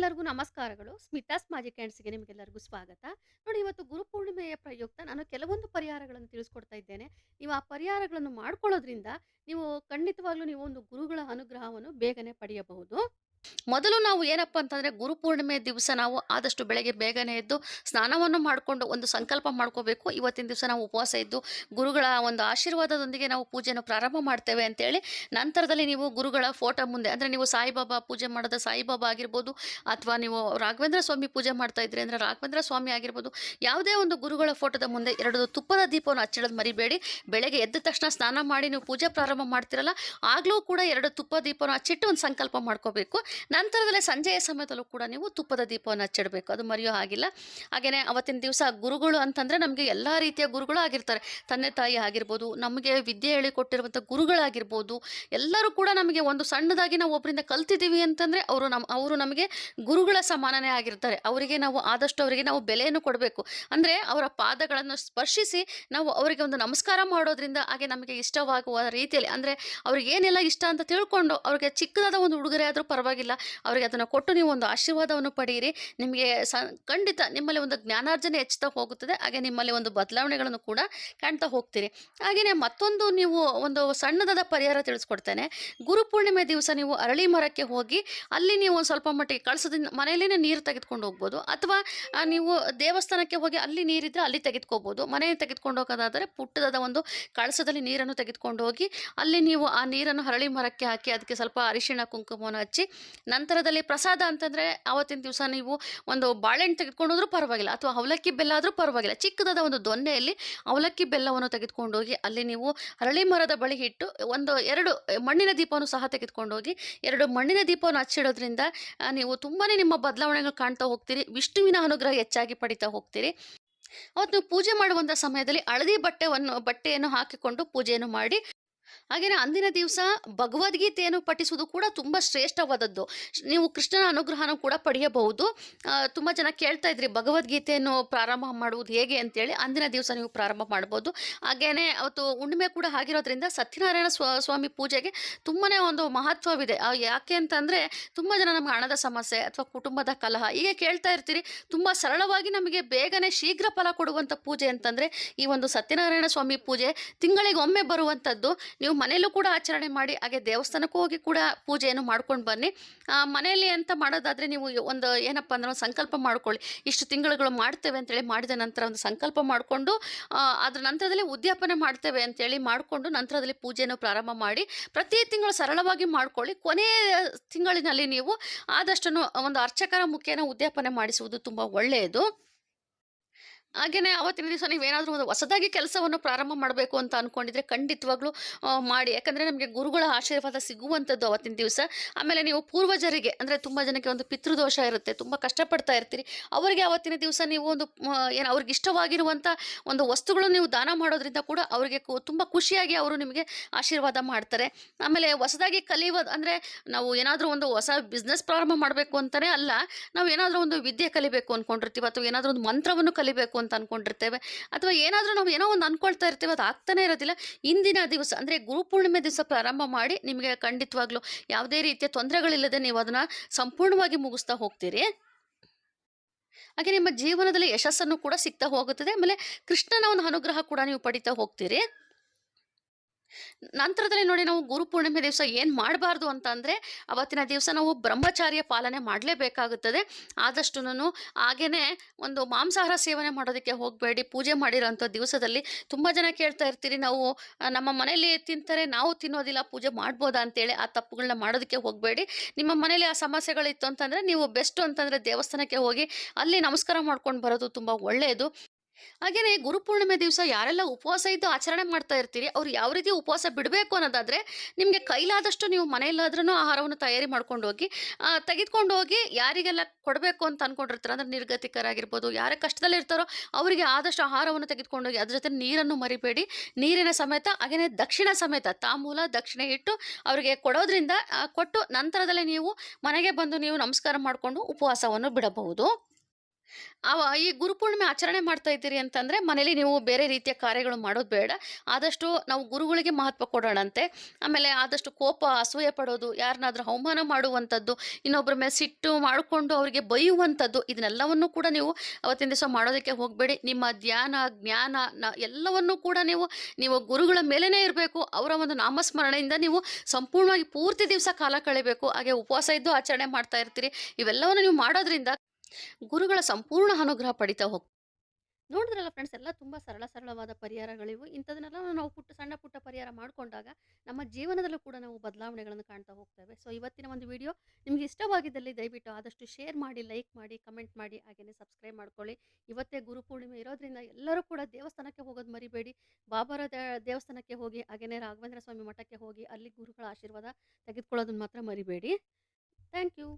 ನಿಮಗೆಲ್ಲರಿಗೂ ನಮಸ್ಕಾರಗಳು. ಸ್ಮಿತಾಸ್ ಮಾಜಿ ಕ್ಯಾಂಡ್ಸ್ಗೆ ನಿಮಗೆಲ್ಲರಿಗೂ ಸ್ವಾಗತ. ನೋಡಿ, ಇವತ್ತು ಗುರುಪೂರ್ಣಿಮೆಯ ಪ್ರಯುಕ್ತ ನಾನು ಕೆಲವೊಂದು ಪರಿಹಾರಗಳನ್ನು ತಿಳಿಸ್ಕೊಡ್ತಾ ಇದ್ದೇನೆ. ನೀವು ಆ ಪರಿಹಾರಗಳನ್ನು ಮಾಡ್ಕೊಳ್ಳೋದ್ರಿಂದ ನೀವು ಖಂಡಿತವಾಗ್ಲೂ ನೀವು ಒಂದು ಗುರುಗಳ ಅನುಗ್ರಹವನ್ನು ಬೇಗನೆ ಪಡೆಯಬಹುದು. ಮೊದಲು ನಾವು ಏನಪ್ಪ ಅಂತಂದರೆ ಗುರುಪೂರ್ಣಿಮೆ ದಿವಸ ನಾವು ಆದಷ್ಟು ಬೆಳಗ್ಗೆ ಬೇಗನೆ ಎದ್ದು ಸ್ನಾನವನ್ನು ಮಾಡಿಕೊಂಡು ಒಂದು ಸಂಕಲ್ಪ ಮಾಡ್ಕೋಬೇಕು. ಇವತ್ತಿನ ದಿವಸ ನಾವು ಉಪವಾಸ ಇದ್ದು ಗುರುಗಳ ಒಂದು ಆಶೀರ್ವಾದದೊಂದಿಗೆ ನಾವು ಪೂಜೆಯನ್ನು ಪ್ರಾರಂಭ ಮಾಡ್ತೇವೆ ಅಂತೇಳಿ ನಂತರದಲ್ಲಿ ನೀವು ಗುರುಗಳ ಫೋಟೋ ಮುಂದೆ, ಅಂದರೆ ನೀವು ಸಾಯಿಬಾಬಾ ಪೂಜೆ ಮಾಡೋದ ಸಾಯಿಬಾಬಾ ಆಗಿರ್ಬೋದು ಅಥವಾ ನೀವು ರಾಘವೇಂದ್ರ ಸ್ವಾಮಿ ಪೂಜೆ ಮಾಡ್ತಾ ಇದ್ರಿ ಅಂದರೆ ರಾಘವೇಂದ್ರ ಸ್ವಾಮಿ ಆಗಿರ್ಬೋದು, ಯಾವುದೇ ಒಂದು ಗುರುಗಳ ಫೋಟೋದ ಮುಂದೆ ಎರಡು ತುಪ್ಪದ ದೀಪವನ್ನು ಹಚ್ಚಿಡೋದು ಮರಿಬೇಡಿ. ಬೆಳಗ್ಗೆ ಎದ್ದ ತಕ್ಷಣ ಸ್ನಾನ ಮಾಡಿ ನೀವು ಪೂಜೆ ಪ್ರಾರಂಭ ಮಾಡ್ತಿರಲ್ಲ, ಆಗಲೂ ಕೂಡ ಎರಡು ತುಪ್ಪ ದೀಪವನ್ನು ಹಚ್ಚಿಟ್ಟು ಒಂದು ಸಂಕಲ್ಪ ಮಾಡ್ಕೋಬೇಕು. ನಂತರದಲ್ಲಿ ಸಂಜೆಯ ಸಮಯದಲ್ಲೂ ಕೂಡ ನೀವು ತುಪ್ಪದ ದೀಪವನ್ನು ಹಚ್ಚಿಡಬೇಕು. ಅದು ಮರೆಯೋ ಹಾಗಿಲ್ಲ. ಹಾಗೆಯೇ ಅವತ್ತಿನ ದಿವಸ ಗುರುಗಳು ಅಂತಂದರೆ ನಮಗೆ ಎಲ್ಲ ರೀತಿಯ ಗುರುಗಳು ಆಗಿರ್ತಾರೆ. ತಂದೆ ತಾಯಿ ಆಗಿರ್ಬೋದು, ನಮಗೆ ವಿದ್ಯೆ ಹೇಳಿಕೊಟ್ಟಿರುವಂಥ ಗುರುಗಳಾಗಿರ್ಬೋದು, ಎಲ್ಲರೂ ಕೂಡ ನಮಗೆ ಒಂದು ಸಣ್ಣದಾಗಿ ನಾವು ಒಬ್ಬರಿಂದ ಕಲ್ತಿದ್ದೀವಿ ಅಂತಂದರೆ ಅವರು ನಮ್ಮ ಅವರು ನಮಗೆ ಗುರುಗಳ ಸಮಾನನೇ ಆಗಿರ್ತಾರೆ. ಅವರಿಗೆ ನಾವು ಆದಷ್ಟು ಅವರಿಗೆ ನಾವು ಬೆಲೆಯನ್ನು ಕೊಡಬೇಕು. ಅಂದರೆ ಅವರ ಪಾದಗಳನ್ನು ಸ್ಪರ್ಶಿಸಿ ನಾವು ಅವರಿಗೆ ಒಂದು ನಮಸ್ಕಾರ ಮಾಡೋದ್ರಿಂದ ಹಾಗೆ ನಮಗೆ ಇಷ್ಟವಾಗುವ ರೀತಿಯಲ್ಲಿ ಅಂದರೆ ಅವ್ರಿಗೆ ಏನೆಲ್ಲ ಇಷ್ಟ ಅಂತ ತಿಳ್ಕೊಂಡು ಅವ್ರಿಗೆ ಚಿಕ್ಕದಾದ ಒಂದು ಉಡುಗೊರೆ ಆದರೂ ಪರವಾಗಿಲ್ಲ ಅವರಿಗೆ ಅದನ್ನು ಕೊಟ್ಟು ನೀವು ಒಂದು ಆಶೀರ್ವಾದವನ್ನು ಪಡೆಯಿರಿ. ನಿಮಗೆ ಸ, ಖಂಡಿತ ನಿಮ್ಮಲ್ಲಿ ಒಂದು ಜ್ಞಾನಾರ್ಜನೆ ಹೆಚ್ಚುತ್ತಾ ಹೋಗುತ್ತದೆ. ಹಾಗೆ ನಿಮ್ಮಲ್ಲಿ ಒಂದು ಬದಲಾವಣೆಗಳನ್ನು ಕೂಡ ಕಾಣ್ತಾ ಹೋಗ್ತೀರಿ. ಹಾಗೆಯೇ ಮತ್ತೊಂದು ನೀವು ಒಂದು ಸಣ್ಣದಾದ ಪರಿಹಾರ ತಿಳಿಸ್ಕೊಡ್ತೇನೆ. ಗುರುಪೂರ್ಣಿಮೆ ದಿವಸ ನೀವು ಅರಳಿ ಮರಕ್ಕೆ ಹೋಗಿ ಅಲ್ಲಿ ನೀವು ಒಂದು ಸ್ವಲ್ಪ ಮಟ್ಟಿಗೆ ಕಳಸದಿಂದ ಮನೆಯಲ್ಲೇ ನೀರು ತೆಗೆದುಕೊಂಡು ಹೋಗ್ಬೋದು ಅಥವಾ ನೀವು ದೇವಸ್ಥಾನಕ್ಕೆ ಹೋಗಿ ಅಲ್ಲಿ ನೀರಿದ್ದರೆ ಅಲ್ಲಿ ತೆಗೆದುಕೋಬೋದು. ಮನೆಯಲ್ಲಿ ತೆಗೆದುಕೊಂಡು ಹೋಗೋದಾದರೆ ಪುಟ್ಟದಾದ ಒಂದು ಕಳಸದಲ್ಲಿ ನೀರನ್ನು ತೆಗೆದುಕೊಂಡು ಹೋಗಿ ಅಲ್ಲಿ ನೀವು ಆ ನೀರನ್ನು ಹರಳಿ ಮರಕ್ಕೆ ಹಾಕಿ ಅದಕ್ಕೆ ಸ್ವಲ್ಪ ಅರಿಶಿಣ, ಕುಂಕುಮವನ್ನು ಹಚ್ಚಿ ನಂತರದಲ್ಲಿ ಪ್ರಸಾದ ಅಂತಂದರೆ ಆವತ್ತಿನ ದಿವಸ ನೀವು ಒಂದು ಬಾಳೆಹಣ್ಣು ತೆಗೆದುಕೊಂಡು ಪರವಾಗಿಲ್ಲ, ಅಥವಾ ಅವಲಕ್ಕಿ ಬೆಲ್ಲ ಆದರೂ ಪರವಾಗಿಲ್ಲ. ಚಿಕ್ಕದಾದ ಒಂದು ದೊನ್ನೆಯಲ್ಲಿ ಅವಲಕ್ಕಿ ಬೆಲ್ಲವನ್ನು ತೆಗೆದುಕೊಂಡೋಗಿ ಅಲ್ಲಿ ನೀವು ಅರಳಿ ಮರದ ಬಳಿ ಇಟ್ಟು ಒಂದು ಎರಡು ಮಣ್ಣಿನ ದೀಪವನ್ನು ಸಹ ತೆಗೆದುಕೊಂಡೋಗಿ 2 ಮಣ್ಣಿನ ದೀಪವನ್ನು ಹಚ್ಚಿಡೋದ್ರಿಂದ ನೀವು ತುಂಬಾ ನಿಮ್ಮ ಬದಲಾವಣೆಗಳು ಕಾಣ್ತಾ ಹೋಗ್ತೀರಿ. ವಿಷ್ಣುವಿನ ಅನುಗ್ರಹ ಹೆಚ್ಚಾಗಿ ಪಡಿತಾ ಹೋಗ್ತೀರಿ. ಅವತ್ತು ನೀವು ಪೂಜೆ ಮಾಡುವಂಥ ಸಮಯದಲ್ಲಿ ಹಳದಿ ಬಟ್ಟೆವನ್ನು, ಬಟ್ಟೆಯನ್ನು ಹಾಕಿಕೊಂಡು ಪೂಜೆಯನ್ನು ಮಾಡಿ. ಹಾಗೆಯೇ ಅಂದಿನ ದಿವಸ ಭಗವದ್ಗೀತೆಯನ್ನು ಪಠಿಸುವುದು ಕೂಡ ತುಂಬ ಶ್ರೇಷ್ಠವಾದದ್ದು. ನೀವು ಕೃಷ್ಣನ ಅನುಗ್ರಹನೂ ಕೂಡ ಪಡೆಯಬಹುದು. ತುಂಬ ಜನ ಕೇಳ್ತಾ ಇದ್ರಿ ಭಗವದ್ಗೀತೆಯನ್ನು ಪ್ರಾರಂಭ ಮಾಡುವುದು ಹೇಗೆ ಅಂತೇಳಿ ಅಂದಿನ ದಿವಸ ನೀವು ಪ್ರಾರಂಭ ಮಾಡ್ಬೋದು. ಹಾಗೆಯೇ ಅವತ್ತು ಹುಣ್ಣಿಮೆ ಕೂಡ ಆಗಿರೋದ್ರಿಂದ ಸತ್ಯನಾರಾಯಣ ಸ್ವಾ, ಸ್ವಾಮಿ ಪೂಜೆಗೆ ತುಂಬಾ ಒಂದು ಮಹತ್ವವಿದೆ. ಯಾಕೆ ಅಂತಂದರೆ ತುಂಬ ಜನ ನಮ್ಗೆ ಹಣದ ಸಮಸ್ಯೆ ಅಥವಾ ಕುಟುಂಬದ ಕಲಹ ಹೀಗೆ ಕೇಳ್ತಾ ಇರ್ತೀರಿ. ತುಂಬ ಸರಳವಾಗಿ ನಮಗೆ ಬೇಗನೆ ಶೀಘ್ರ ಫಲ ಕೊಡುವಂಥ ಪೂಜೆ ಅಂತಂದರೆ ಈ ಒಂದು ಸತ್ಯನಾರಾಯಣ ಸ್ವಾಮಿ ಪೂಜೆ ತಿಂಗಳಿಗೆ ಒಮ್ಮೆ ಬರುವಂಥದ್ದು. ನೀವು ಮನೆಯಲ್ಲೂ ಕೂಡ ಆಚರಣೆ ಮಾಡಿ, ಹಾಗೆ ದೇವಸ್ಥಾನಕ್ಕೂ ಹೋಗಿ ಕೂಡ ಪೂಜೆಯನ್ನು ಮಾಡ್ಕೊಂಡು ಬನ್ನಿ. ಮನೆಯಲ್ಲಿ ಅಂತ ಮಾಡೋದಾದರೆ ನೀವು ಒಂದು ಏನಪ್ಪ ಅಂದ್ರೆ ಒಂದು ಸಂಕಲ್ಪ ಮಾಡ್ಕೊಳ್ಳಿ. ಇಷ್ಟು ತಿಂಗಳುಗಳು ಮಾಡ್ತೇವೆ ಅಂತೇಳಿ ಮಾಡಿದ ನಂತರ ಒಂದು ಸಂಕಲ್ಪ ಮಾಡಿಕೊಂಡು ಅದರ ನಂತರದಲ್ಲಿ ಉದ್ಯಾಪನೆ ಮಾಡ್ತೇವೆ ಅಂತೇಳಿ ಮಾಡಿಕೊಂಡು ನಂತರದಲ್ಲಿ ಪೂಜೆಯನ್ನು ಪ್ರಾರಂಭ ಮಾಡಿ, ಪ್ರತಿ ತಿಂಗಳು ಸರಳವಾಗಿ ಮಾಡ್ಕೊಳ್ಳಿ. ಕೊನೆಯ ತಿಂಗಳಿನಲ್ಲಿ ನೀವು ಆದಷ್ಟನ್ನು ಒಂದು ಅರ್ಚಕರ ಮುಖೇನ ಉದ್ಯಾಪನೆ ಮಾಡಿಸುವುದು ತುಂಬ ಒಳ್ಳೆಯದು. ಹಾಗೇನೇ ಅವತ್ತಿನ ದಿವಸ ನೀವೇನಾದರೂ ಒಂದು ಹೊಸದಾಗಿ ಕೆಲಸವನ್ನು ಪ್ರಾರಂಭ ಮಾಡಬೇಕು ಅಂತ ಅಂದ್ಕೊಂಡಿದ್ರೆ ಖಂಡಿತವಾಗ್ಲೂ ಮಾಡಿ. ಯಾಕಂದರೆ ನಮಗೆ ಗುರುಗಳ ಆಶೀರ್ವಾದ ಸಿಗುವಂಥದ್ದು ಅವತ್ತಿನ ದಿವಸ. ಆಮೇಲೆ ನೀವು ಪೂರ್ವಜರಿಗೆ, ಅಂದರೆ ತುಂಬ ಜನಕ್ಕೆ ಒಂದು ಪಿತೃದೋಷ ಇರುತ್ತೆ. ತುಂಬ ಕಷ್ಟಪಡ್ತಾ ಇರ್ತೀರಿ. ಅವರಿಗೆ ಅವತ್ತಿನ ದಿವಸ ನೀವು ಒಂದು ಏನು ಅವ್ರಿಗೆ ಇಷ್ಟವಾಗಿರುವಂಥ ಒಂದು ವಸ್ತುಗಳನ್ನು ನೀವು ದಾನ ಮಾಡೋದ್ರಿಂದ ಕೂಡ ಅವರಿಗೆ ತುಂಬ ಖುಷಿಯಾಗಿ ಅವರು ನಿಮಗೆ ಆಶೀರ್ವಾದ ಮಾಡ್ತಾರೆ. ಆಮೇಲೆ ಹೊಸದಾಗಿ ಕಲಿಯುವ, ಅಂದರೆ ನಾವು ಏನಾದರೂ ಒಂದು ಹೊಸ ಬಿಸ್ನೆಸ್ ಪ್ರಾರಂಭ ಮಾಡಬೇಕು ಅಂತಲೇ ಅಲ್ಲ. ನಾವು ಏನಾದರೂ ಒಂದು ವಿದ್ಯೆ ಕಲಿಬೇಕು ಅಂದ್ಕೊಂಡಿರ್ತೀವಿ ಅಥವಾ ಏನಾದರೂ ಒಂದು ಮಂತ್ರವನ್ನು ಕಲಿಬೇಕು ಅಂತ ಅಂದ್ಕೊಂಡಿರ್ತೇವೆ ಅಥವಾ ಏನಾದರೂ ನಾವು ಏನೋ ಒಂದು ಅನ್ಕೊಳ್ತಾ ಇರ್ತೀವಿ, ಅದು ಆಗ್ತಾನೆ ಇರೋದಿಲ್ಲ. ಇಂದಿನ ದಿವಸ, ಅಂದರೆ ಗುರುಪೂರ್ಣಿಮೆ ದಿವಸ ಪ್ರಾರಂಭ ಮಾಡಿ ನಿಮಗೆ ಖಂಡಿತವಾಗ್ಲೂ ಯಾವುದೇ ರೀತಿಯ ತೊಂದರೆಗಳಿಲ್ಲದೆ ನೀವು ಅದನ್ನು ಸಂಪೂರ್ಣವಾಗಿ ಮುಗಿಸ್ತಾ ಹೋಗ್ತೀರಿ. ಹಾಗೆ ನಿಮ್ಮ ಜೀವನದಲ್ಲಿ ಯಶಸ್ಸನ್ನು ಕೂಡ ಸಿಗ್ತಾ ಹೋಗುತ್ತದೆ. ಆಮೇಲೆ ಕೃಷ್ಣನ ಒಂದು ಅನುಗ್ರಹ ಕೂಡ ನೀವು ಪಡಿತಾ ಹೋಗ್ತೀರಿ. ನಂತರದಲ್ಲಿ ನೋಡಿ ನಾವು ಗುರುಪೂರ್ಣಿಮೆ ದಿವಸ ಏನು ಮಾಡಬಾರ್ದು ಅಂತ ಅಂದರೆ ಅವತ್ತಿನ ದಿವಸ ನಾವು ಬ್ರಹ್ಮಚಾರ್ಯ ಪಾಲನೆ ಮಾಡಲೇಬೇಕಾಗುತ್ತದೆ. ಆದಷ್ಟುನು ಹಾಗೇನೇ ಒಂದು ಮಾಂಸಾಹಾರ ಸೇವನೆ ಮಾಡೋದಕ್ಕೆ ಹೋಗಬೇಡಿ. ಪೂಜೆ ಮಾಡಿರೋಂಥ ದಿವಸದಲ್ಲಿ ತುಂಬ ಜನ ಕೇಳ್ತಾ ಇರ್ತೀರಿ, ನಾವು ನಮ್ಮ ಮನೆಯಲ್ಲಿ ತಿಂತಾರೆ, ನಾವು ತಿನ್ನೋದಿಲ್ಲ, ಪೂಜೆ ಮಾಡ್ಬೋದಾ ಅಂತೇಳಿ ಆ ತಪ್ಪುಗಳನ್ನ ಮಾಡೋದಕ್ಕೆ ಹೋಗಬೇಡಿ. ನಿಮ್ಮ ಮನೇಲಿ ಆ ಸಮಸ್ಯೆಗಳಿತ್ತು ಅಂತಂದರೆ ನೀವು ಬೆಸ್ಟು ಅಂತಂದರೆ ದೇವಸ್ಥಾನಕ್ಕೆ ಹೋಗಿ ಅಲ್ಲಿ ನಮಸ್ಕಾರ ಮಾಡ್ಕೊಂಡು ಬರೋದು ತುಂಬ ಒಳ್ಳೆಯದು. ಹಾಗೇನೇ ಗುರುಪೂರ್ಣಿಮೆ ದಿವಸ ಯಾರೆಲ್ಲ ಉಪವಾಸ ಇದ್ದು ಆಚರಣೆ ಮಾಡ್ತಾ ಇರ್ತೀರಿ, ಅವ್ರು ಯಾವ ರೀತಿ ಉಪವಾಸ ಬಿಡಬೇಕು ಅನ್ನೋದಾದರೆ, ನಿಮಗೆ ಕೈಲಾದಷ್ಟು ನೀವು ಮನೆಯಲ್ಲಾದ್ರೂ ಆಹಾರವನ್ನು ತಯಾರಿ ಮಾಡ್ಕೊಂಡು ಹೋಗಿ ತೆಗೆದುಕೊಂಡು ಹೋಗಿ ಯಾರಿಗೆಲ್ಲ ಕೊಡಬೇಕು ಅಂತ ಅಂದ್ಕೊಂಡಿರ್ತಾರೆ ಅಂದರೆ ನಿರ್ಗತಿಕರಾಗಿರ್ಬೋದು, ಯಾರೇ ಕಷ್ಟದಲ್ಲಿರ್ತಾರೋ ಅವರಿಗೆ ಆದಷ್ಟು ಆಹಾರವನ್ನು ತೆಗೆದುಕೊಂಡು ಹೋಗಿ, ಅದ್ರ ಜೊತೆ ನೀರನ್ನು ಮರಿಬೇಡಿ. ನೀರಿನ ಸಮೇತ, ಹಾಗೇನೇ ದಕ್ಷಿಣ ಸಮೇತ ತಾಂಬೂಲ ದಕ್ಷಿಣೆ ಇಟ್ಟು ಅವರಿಗೆ ಕೊಡೋದ್ರಿಂದ ಕೊಟ್ಟು ನಂತರದಲ್ಲಿ ನೀವು ಮನೆಗೆ ಬಂದು ನೀವು ನಮಸ್ಕಾರ ಮಾಡಿಕೊಂಡು ಉಪವಾಸವನ್ನು ಬಿಡಬಹುದು. ಅವ ಈ ಗುರುಪೂರ್ಣಿಮೆ ಆಚರಣೆ ಮಾಡ್ತಾ ಇದ್ದೀರಿ ಅಂತಂದ್ರೆ ಮನೇಲಿ ನೀವು ಬೇರೆ ರೀತಿಯ ಕಾರ್ಯಗಳು ಮಾಡೋದು ಬೇಡ. ಆದಷ್ಟು ನಾವು ಗುರುಗಳಿಗೆ ಮಹತ್ವ ಕೊಡೋಣಂತೆ. ಆಮೇಲೆ ಆದಷ್ಟು ಕೋಪ, ಅಸೂಯೆ ಪಡೋದು, ಯಾರನ್ನಾದ್ರೂ ಅವಮಾನ ಮಾಡುವಂಥದ್ದು, ಇನ್ನೊಬ್ಬರ ಮೇಲೆ ಸಿಟ್ಟು ಮಾಡಿಕೊಂಡು ಅವರಿಗೆ ಬೈಯುವಂಥದ್ದು, ಇದನ್ನೆಲ್ಲವನ್ನು ಕೂಡ ನೀವು ಅವತ್ತಿನ ದಿವಸ ಮಾಡೋದಕ್ಕೆ ಹೋಗಬೇಡಿ. ನಿಮ್ಮ ಧ್ಯಾನ, ಜ್ಞಾನ ಎಲ್ಲವನ್ನೂ ಕೂಡ ನೀವು ನೀವು ಗುರುಗಳ ಮೇಲೇ ಇರಬೇಕು. ಅವರ ಒಂದು ನಾಮಸ್ಮರಣೆಯಿಂದ ನೀವು ಸಂಪೂರ್ಣವಾಗಿ ಪೂರ್ತಿ ದಿವಸ ಕಾಲ ಕಳಿಬೇಕು. ಹಾಗೆ ಉಪವಾಸ ಇದ್ದು ಆಚರಣೆ ಮಾಡ್ತಾ ಇರ್ತೀರಿ. ಇವೆಲ್ಲವನ್ನು ನೀವು ಮಾಡೋದ್ರಿಂದ ಗುರುಗಳ ಸಂಪೂರ್ಣ ಅನುಗ್ರಹ ಪಡಿತಾ ಹೋಗ್ ನೋಡಿದ್ರಲ್ಲ ಫ್ರೆಂಡ್ಸ್ ಎಲ್ಲ ತುಂಬ ಸರಳ ಸರಳವಾದ ಪರಿಹಾರಗಳಿವು. ಇಂಥದನ್ನೆಲ್ಲ ನಾವು ಪುಟ್ಟ ಸಣ್ಣ ಪುಟ್ಟ ಪರಿಹಾರ ಮಾಡಿಕೊಂಡಾಗ ನಮ್ಮ ಜೀವನದಲ್ಲೂ ಕೂಡ ನಾವು ಬದಲಾವಣೆಗಳನ್ನು ಕಾಣ್ತಾ ಹೋಗ್ತೇವೆ. ಸೊ ಇವತ್ತಿನ ಒಂದು ವಿಡಿಯೋ ನಿಮಗೆ ಇಷ್ಟವಾಗಿದ್ದಲ್ಲಿ ದಯವಿಟ್ಟು ಆದಷ್ಟು ಶೇರ್ ಮಾಡಿ, ಲೈಕ್ ಮಾಡಿ, ಕಮೆಂಟ್ ಮಾಡಿ, ಹಾಗೇನೇ ಸಬ್ಸ್ಕ್ರೈಬ್ ಮಾಡ್ಕೊಳ್ಳಿ. ಇವತ್ತೇ ಗುರುಪೂರ್ಣಿಮೆ ಇರೋದ್ರಿಂದ ಎಲ್ಲರೂ ಕೂಡ ದೇವಸ್ಥಾನಕ್ಕೆ ಹೋಗೋದು ಮರಿಬೇಡಿ. ಬಾಬಾರ ದೇವಸ್ಥಾನಕ್ಕೆ ಹೋಗಿ, ಹಾಗೇನೇ ರಾಘವೇಂದ್ರ ಸ್ವಾಮಿ ಮಠಕ್ಕೆ ಹೋಗಿ ಅಲ್ಲಿ ಗುರುಗಳ ಆಶೀರ್ವಾದ ತೆಗೆದುಕೊಳ್ಳೋದನ್ನ ಮಾತ್ರ ಮರಿಬೇಡಿ. Thank you.